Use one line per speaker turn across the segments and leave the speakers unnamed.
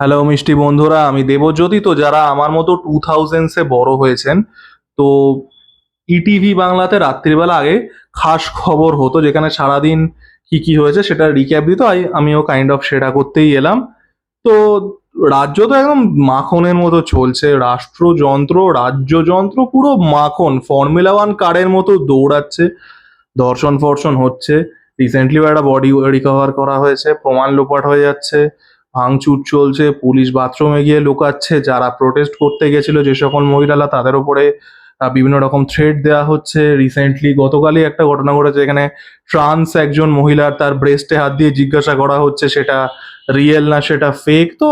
Hello মিষ্টি বন্ধুরা, আমি দেবজ্যোতি। তো যারা আমার মতো টু থাউজেন্ডসে বড় হয়েছেন, তো ইটিভি বাংলাতে রাত্রিবেলা আগে খাস খবর হতো, যেখানে সারাদিন কি কি হয়েছে সেটা রিক্যাপ দিত। আমিও কাইন্ড অফ সেটা করতেই এলাম। তো রাজ্য তো একদম মাখনের মতো চলছে। রাষ্ট্রযন্ত্র, রাজ্যযন্ত্র পুরো মাখন। ফর্মুলা ওয়ান কারের মতো দৌড়াচ্ছে ধর্ষণ ফর্ষণ হচ্ছে রিসেন্টলিও একটা বডি রিকভার করা হয়েছে, প্রমাণ লোপাট হয়ে যাচ্ছে। ভাঙচুর চলছে, পুলিশ বাথরুমে গিয়ে লুকাচ্ছে, যারা প্রোটেস্ট করতে গেছিল যে সকল মহিলারা, তাদের উপরে বিভিন্ন রকম থ্রেড দেওয়া হচ্ছে। রিসেন্টলি গতকালই একটা ঘটনা ঘটেছে এখানে ট্রান্স একজন মহিলার তার ব্রেস্টে হাত দিয়ে জিজ্ঞাসা করা হচ্ছে, সেটা রিয়েল না, সেটা ফেক তো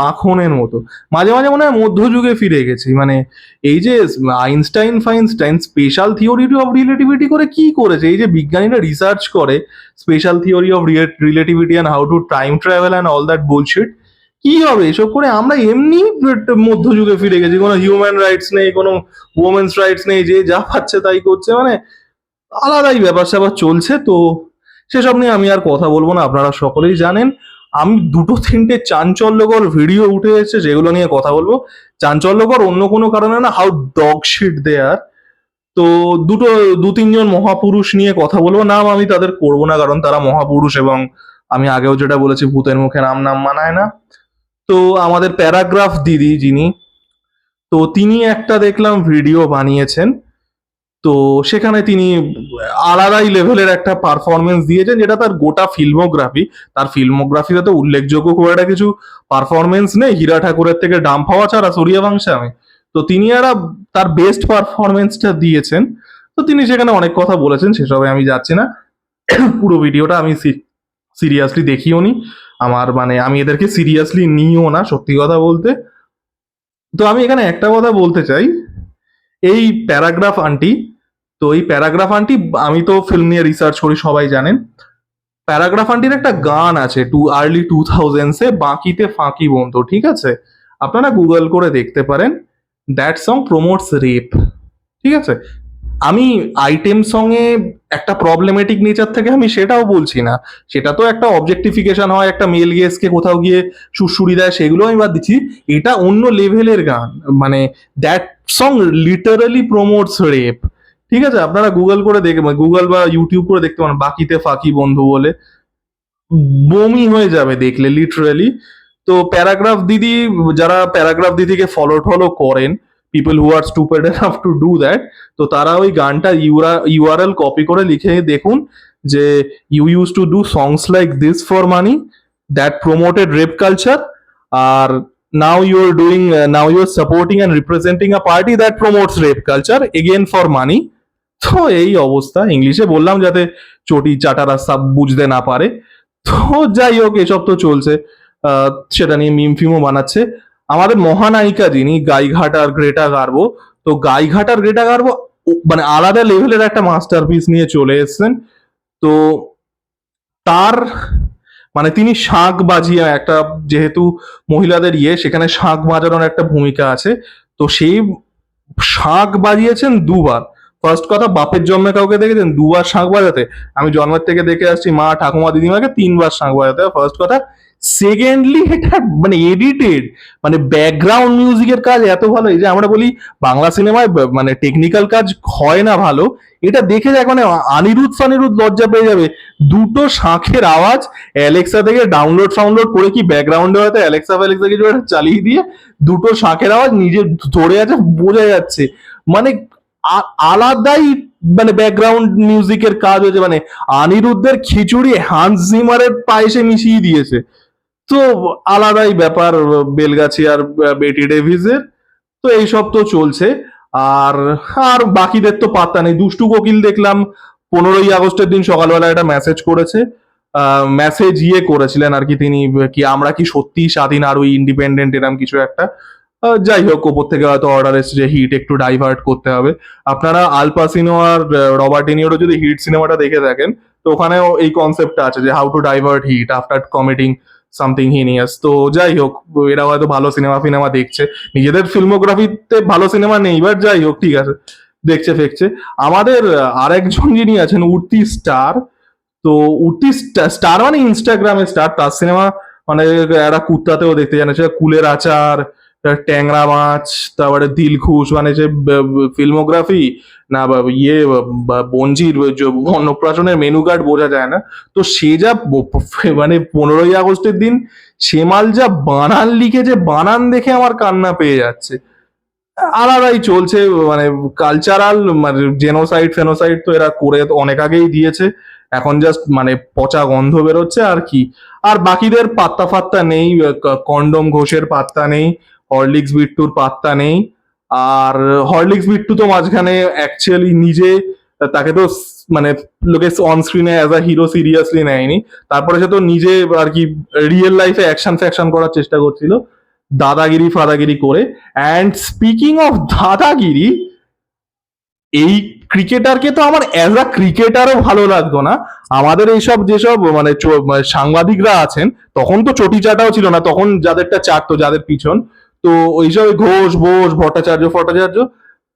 মাখনের মতো। মাঝে মাঝে মনে হয় মধ্যযুগে ফিরে গেছি। মানে এই যে Einstein ফাইনস্টাইন special theory of relativity করে কি করেছে? এই যে বিজ্ঞানীরা রিসার্চ করে special theory of relativity and how to time travel and all that bullshit কি হবে? এসব করে আমরা এমনি মধ্যযুগে ফিরে গেছি। কোনো হিউম্যান রাইটস নেই, কোনো ওমেন্স রাইটস নেই, যে যা পাচ্ছে তাই করছে। মানে আলাদাই ব্যাপার স্যাপার চলছে। তো সেসব নিয়ে আমি আর কথা বলব না। আপনারা সকলেই জানেন। আমি দুটো তিনটে চাঞ্চল্যকর ভিডিও উঠে এসেছে যেগুলো নিয়ে কথা বলব। চাঞ্চল্যকর অন্য কোনো কারণে না হাউ ডগ শিট দেয়ার তো দুটো, দু তিনজন মহাপুরুষ নিয়ে কথা বলব। নাম আমি তাদের করব না, কারণ তারা মহাপুরুষ এবং আমি আগেও যেটা বলেছি, ভূতের মুখে নাম নাম মানায় না। তো আমাদের প্যারাগ্রাফ দিদি যিনি, তো তিনি একটা দেখলাম ভিডিও বানিয়েছেন। তো সেখানে তিনি আলাদাই লেভেলের একটা পারফরমেন্স দিয়েছেন, যেটা তার গোটা ফিল্মোগ্রাফি তার ফিল্মোগ্রাফিতে তো উল্লেখযোগ্য খুব একটা কিছু পারফরমেন্স নেই। হীরা ঠাকুরের থেকে ডাম পাওয়া ছাড়া সরিয়া আমি। তো তিনি আর তার বেস্ট পারফরমেন্সটা দিয়েছেন। তো তিনি সেখানে অনেক কথা বলেছেন, সেসবে আমি যাচ্ছি না। পুরো ভিডিওটা আমি সিরিয়াসলি দেখিও নি। আমার মানে আমি এদেরকে সিরিয়াসলি নিও না, সত্যি কথা বলতে। তো আমি এখানে একটা কথা বলতে চাই। এই প্যারাগ্রাফ আন্টি তো এই প্যারাগ্রাফ আন্টি, আমি তো ফিল্ম নিয়ে রিসার্চ করি, সবাই জানেন। প্যারাগ্রাফ আন্টির একটা গান আছে টু আর্লি টু থাউজেন্ডসে বাকিতে ফাঁকি বন্ধু, ঠিক আছে? আপনারা গুগল করে দেখতে পারেন। দ্যাট সং প্রমোটস রেপ ঠিক আছে? আমি আইটেম সঙ্গে একটা প্রবলেমেটিক নেচার থেকে আমি সেটাও বলছি না। সেটা তো একটা অবজেক্টিফিকেশন হয়, একটা মেল গেসকে কোথাও গিয়ে সুরসুরি দেয়, সেগুলো আমি বাদ দিচ্ছি। এটা অন্য লেভেলের গান মানে that song literally promotes rape ঠিক আছে, আপনারা গুগল করে দেখে গুগল বা ইউটিউব করে দেখতে পারেন, বাকিতে ফাঁকি বন্ধু বলে। বমি হয়ে যাবে দেখলে লিটারালি তো প্যারাগ্রাফ দিদি, যারা প্যারাগ্রাফ দিদিকে ফলো টলো করেন people who are stupid enough to do that তো তারা ওই গানটা ইউআরএল কপি করে লিখে দেখুন যে you use to do songs like this for money that promoted rape culture R you are doing now you are supporting and representing a party that promotes rape culture again for money তো এই অবস্থা, ইংলিশে বললাম যাতে চটি চাটারা সব বুঝতে না পারে। তো যাই হোক, এসব তো চলছে। সেটা নিয়ে মিম ফিমও বানাচ্ছে। আমাদের মহানায়িকা যিনি, গাইঘাট আর গ্রেটা গার্বো, তো গাইঘাট আর গ্রেটা গার্বো মানে আলাদা লেভেলের একটা মাস্টারপিস নিয়ে চলে এসেছেন। তো তার মানে তিনি শাঁখ বাজিয়ে একটা যেহেতু মহিলাদের ইয়ে সেখানে শাঁখ বাজানোর একটা ভূমিকা আছে। তো সেই শাঁখ বাজিয়েছেন দুবার। ফার্স্ট কথা, বাপের জন্মে কাউকে দেখেছেন? দুবার শাঁখ বাজাতে। আমি জন্মের থেকে দেখে আসছি, মা ঠাকুমা দিদিমাকে তিনবার শাঁখ বাজাতে ফার্স্ট কথা। সেকেন্ডলি এটা মানে এডিটেড মানে ব্যাকগ্রাউন্ড মিউজিকের কাজ এত ভালো। এই যে আমরা বলি, বাংলা সিনেমায় মানে টেকনিক্যাল কাজ হয় না ভালো। এটা দেখে দেখ মানে আনিরুদ্ধ ফানিরুদ্ধ লজ্জা পেয়ে যাবে। দুটো শাঁখের আওয়াজ অ্যালেক্সা থেকে ডাউনলোড ফাউনলোড করে কি ব্যাকগ্রাউন্ডে হয়তো অ্যালেক্সা ফ্যালেক্সা কিছু চালিয়ে দিয়ে দুটো শাঁখের আওয়াজ নিজে ধরে আছে, বোঝা যাচ্ছে। মানে আলাদাই মানে ব্যাকগ্রাউন্ড মিউজিকের কাজ হয়েছে। মানে অনিরুদ্ধের খিচুড়ি হান্স জিমারের পায়েসে মিশিয়ে দিয়েছে। তো আলাদাই ব্যাপার বেলগাছি আর বেটি ডেভিসের তো এইসব তো চলছে। আর আর বাকিদের তো পাত্তা নেই। দুষ্টু কোকিল দেখলাম, পনেরোই আগস্টের দিন সকালবেলা একটা মেসেজ করেছে। মেসেজ ইয়ে করেছিলেন আর কি তিনি, কি আমরা কি সত্যি স্বাধীন আর ওই ইন্ডিপেন্ডেন্ট এরম কিছু একটা। যাই হোক, ওপর থেকে হয়তো অর্ডার এসেছে যে হিট একটু ডাইভার্ট করতে হবে। আপনারা আলপাসিনো আর রবার্ট ডিনিওরও যদি হিট সিনেমাটা দেখে থাকেন, তো ওখানেও এই কনসেপ্টটা আছে যে how to divert heat after committing something heinous তো যাই হোক, এরা হয়তো ভালো সিনেমা ফিনেমা দেখছে। নিজেদের ফিল্মোগ্রাফিতে ভালো সিনেমা নেই বাট যাই হোক, ঠিক আছে, দেখছে, ফেকছে। আমাদের আরেকজন যিনি আছেন, উর্তি স্টার, তো উর্তি স্টার মানে ইনস্টাগ্রামে স্টার তার সিনেমা মানে একটা কুত্তাতেও দেখতে জানে সে কুলের আচার ট্যাংরা মাছ, তারপরে দিলখুশ মানে যে ফিল্মোগ্রাফি না বা ইয়ে বঞ্জির অন্নপ্রাশনের মেনু কার্ড বোঝা যায় না। তো সে যা মানে পনেরোই আগস্টের দিন সেমাল যা বানান লিখেছে, বানান দেখে আমার কান্না পেয়ে যাচ্ছে। আলাদাই চলছে মানে কালচারাল মানে জেনোসাইড ফেনোসাইড তো এরা করে অনেক আগেই দিয়েছে। এখন জাস্ট মানে পচা গন্ধ বেরোচ্ছে, আর কি। আর বাকিদের পাত্তা ফাত্তা নেই কন্ডম ঘোষের পাত্তা নেই হরলিক্স বিট্টুর পাত্তা নেই। আর হরলিক্স বিট্টু তো মাঝখানে অ্যাকচুয়ালি নিজে তাকে তো মানে লোকে অন স্ক্রিনে অ্যাজ আ হিরো সিরিয়াসলি নেয়নি। তারপরে সে তো নিজে আর কি রিয়েল লাইফে অ্যাকশন ফ্যাকশন করার চেষ্টা করছিল, দাদাগিরি ফাদাগিরি করে। অ্যান্ড স্পিকিং অফ দাদাগিরি, এই ক্রিকেটারকে তো আমার অ্যাজ আ ক্রিকেটারও ভালো লাগতো না। আমাদের এইসব যেসব মানে সাংবাদিকরা আছেন, তখন তো চটি চাটাও ছিল না, তখন যাদেরটা চাটতো, যাদের পিছন তো ওই ওইসব ঘোষ, বোস, ভট্টাচার্য, ফট্টাচার্য,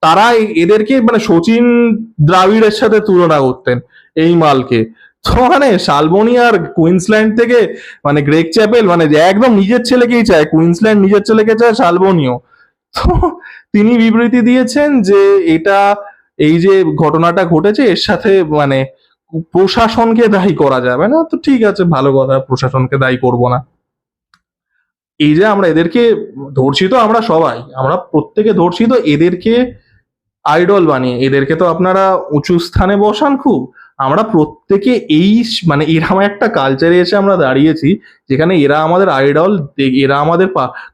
তারা এদেরকে মানে সচিন দ্রাবিড়ের সাথে তুলনা করতেন এই মালকে। তো মানে শালবনি আর কুইন্সল্যান্ড থেকে মানে গ্রেক চ্যাপেল মানে একদম নিজের ছেলেকেই চায়, কুইন্সল্যান্ড নিজের ছেলেকে চায়, শালবনিও। তো তিনি বিবৃতি দিয়েছেন যে এটা, এই যে ঘটনাটা ঘটেছে, এর সাথে মানে প্রশাসনকে দায়ী করা যাবে না। তো ঠিক আছে, ভালো কথা, প্রশাসনকে দায়ী করব না। এই যে আমরা এদেরকে ধরছি তো আমরা সবাই, আমরা প্রত্যেকে ধরছি তো এদেরকে আইডল বানিয়ে, এদেরকে তো আপনারা উঁচু স্থানে বসান খুব। আমরা প্রত্যেকে এই মানে এরকম একটা কালচারে এসে আমরা দাঁড়িয়েছি, যেখানে এরা আমাদের আইডল এরা আমাদের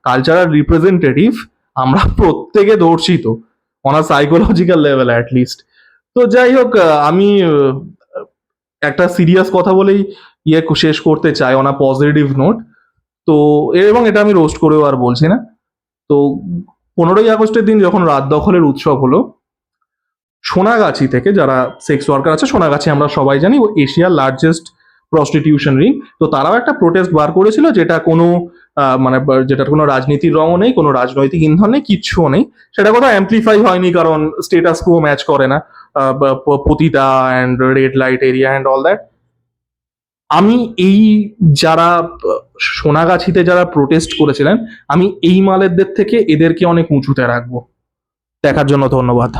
কালচারাল রিপ্রেজেন্টেটিভ আমরা প্রত্যেকে ধরছি তো on psychological level at least তো যাই হোক আমি একটা সিরিয়াস কথা বলেই ইয়ে শেষ করতে চাই অন পজিটিভ নোট তো এবং এটা আমি রোস্ট করেও আর বলছি না। তো পনেরোই আগস্টের দিন যখন রাত দখলের উৎসব হলো, সোনাগাছি থেকে যারা সেক্স ওয়ার্কার আছে, সোনাগাছি আমরা সবাই জানি, ও এশিয়ার লার্জেস্ট প্রস্টিটিউশন রিং তো তারাও একটা প্রোটেস্ট বার করেছিল যেটা কোনো মানে যেটার কোনো রাজনীতির রঙও নেই, কোনো রাজনৈতিক ইন্ধন নেই কিচ্ছুও নেই। সেটা কোথাও অ্যাম্পলিফাই হয়নি, কারণ স্টেটাস কো ম্যাচ করে না। পতিতা and red light area and all that আমি এই যারা, সোনাগাছিতে যারা প্রোটেস্ট করেছিলেন, আমি এই মালেরদের থেকে এদেরকে অনেক উঁচুতে রাখব। দেখার জন্য ধন্যবাদ।